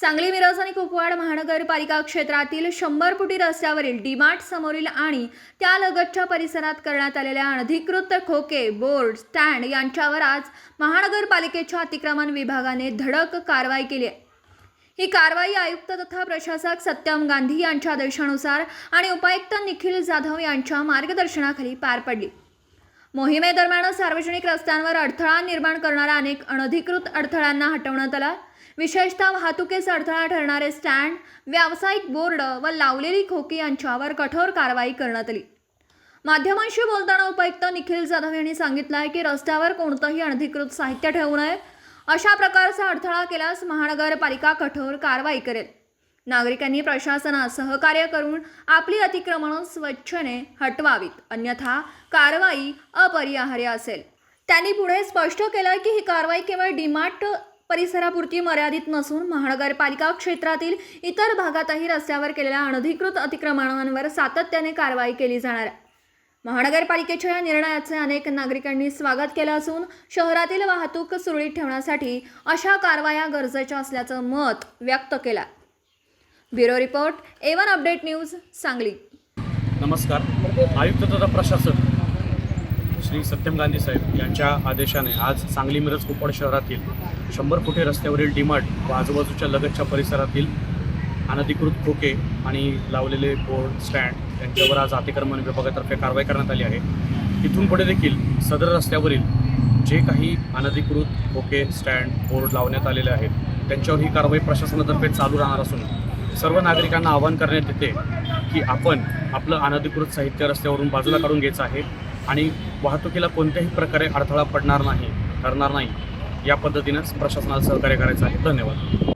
सांगली मिरज आणि कुपवाड महानगरपालिका क्षेत्रातील शंभर फुटी रस्त्यावरील डीमार्ट समोरील आणि त्यालगतच्या परिसरात करण्यात आलेल्या अनधिकृत खोके बोर्ड स्टँड यांच्यावर आज महानगरपालिकेच्या अतिक्रमण विभागाने धडक कारवाई केली आहे. ही कारवाई आयुक्त तथा प्रशासक सत्यम गांधी यांच्या आदेशानुसार आणि उपायुक्त निखिल जाधव यांच्या मार्गदर्शनाखाली पार पडली. मोहिमेदरम्यान सार्वजनिक रस्त्यांवर अडथळा निर्माण करणाऱ्या अनेक अनधिकृत अडथळ्यांना हटवण्यात आला. विशेषतः वाहतुकीस अडथळा ठरणारे स्टँड व्यावसायिक बोर्ड व लावलेली खोकी यांच्यावर कठोर कारवाई करण्यात आली. माध्यमांशी बोलताना उपायुक्त निखिल जाधव यांनी सांगितलं आहे की रस्त्यावर कोणतंही अनधिकृत साहित्य ठेवू नये. अशा प्रकारचा अडथळा केल्यास महानगरपालिका कठोर कारवाई करेल. नागरिकांनी प्रशासनास सहकार्य करून आपली अतिक्रमणं स्वच्छने हटवावीत. अन्यथा कारवाई अपरिहार्य असेल. त्यांनी पुढे स्पष्ट केलं की ही कारवाई केवळ डीमार्ट परिसरापुरती मर्यादित नसून महानगरपालिका क्षेत्रातील इतर भागातही रस्त्यावर केलेल्या अनधिकृत अतिक्रमणांवर सातत्याने कारवाई केली जाणार आहे. महानगरपालिकेच्या या निर्णयाचे अनेक नागरिकांनी स्वागत केलं असून शहरातील वाहतूक सुरळीत ठेवण्यासाठी अशा कारवाया गरजेच्या असल्याचं मत व्यक्त केलं bureau report A one update news Sangli. नमस्कार. आयुक्त तथा प्रशासक श्री सत्यम गांधी साहेब यांच्या आदेशाने आज सांगली मिरज कुपवाड शहरातील शंभर फुटे रस्त्यावरील डिमार्ट व आजूबाजूच्या लगतच्या परिसरातील अनधिकृत खोके आणि लावलेले बोर्ड स्टँड यांच्यावर आज अतिक्रमण विभागातर्फे कारवाई करण्यात आली आहे. इथून पुढे देखील सदर रस्त्यावरील जे काही अनधिकृत खोके स्टँड बोर्ड लावण्यात आलेले आहेत त्यांच्यावर ही कारवाई प्रशासनातर्फे चालू राहणार असून सर्व नागरिकांना आवाहन करण्यात येते की आपण आपलं अनधिकृत साहित्य रस्त्यावरून बाजूला काढून घ्यायचं आहे आणि वाहतुकीला कोणत्याही प्रकारे अडथळा पडणार नाही ठरणार नाही या पद्धतीनं प्रशासनाला सहकार्य करायचं आहे. धन्यवाद.